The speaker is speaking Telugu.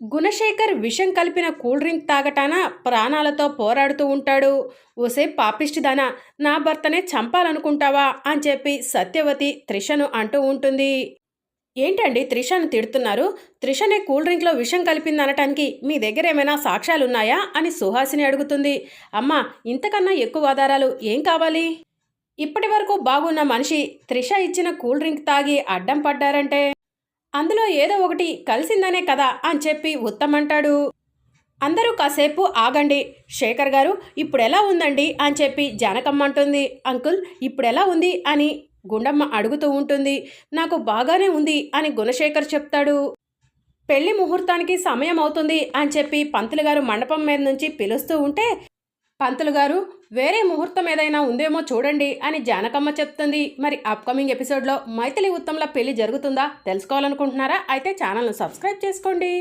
గుణశేఖర్ విషం కలిపిన కూల్ డ్రింక్ తాగటాన ప్రాణాలతో పోరాడుతూ ఉంటాడు. ఓసే పాపిష్టిదానా నా భర్తనే చంపాలనుకుంటావా? అని చెప్పి సత్యవతి త్రిషను అంటూ ఉంటుంది. ఏంటండి త్రిషను తిడుతున్నారు? త్రిషనే కూల్ డ్రింక్లో విషం కలిపింది అనటానికి మీ దగ్గర ఏమైనా సాక్ష్యాలున్నాయా? అని సుహాసిని అడుగుతుంది. అమ్మా ఇంతకన్నా ఎక్కువ ఆధారాలు ఏం కావాలి? ఇప్పటి వరకు బాగున్న మనిషి త్రిష ఇచ్చిన కూల్ డ్రింక్ తాగి అడ్డం పడ్డారంటే అందులో ఏదో ఒకటి కలిసిందనే కదా అని చెప్పి ఉత్తమంటాడు. అందరూ కాసేపు ఆగండి. శేఖర్ గారు ఇప్పుడు ఎలా ఉందండి? అని చెప్పి జానకమ్మ అంటుంది అంకుల్ ఇప్పుడు ఎలా ఉంది? అని గుండమ్మ అడుగుతూ ఉంటుంది. నాకు బాగానే ఉంది అని గుణశేఖర్ చెప్తాడు. పెళ్ళి ముహూర్తానికి సమయం అవుతుంది అని చెప్పి పంతులు గారు మండపం మీద నుంచి పిలుస్తూ ఉంటే పంతులు గారు వేరే ముహూర్తం ఏదైనా ఉందేమో చూడండి అని జానకమ్మ చెప్తుంది. మరి అప్కమింగ్ ఎపిసోడ్లో మైథిలి ఉత్తంల పెళ్ళి జరుగుతుందా తెలుసుకోవాలనుకుంటున్నారా? అయితే ఛానల్ను సబ్స్క్రైబ్ చేసుకోండి.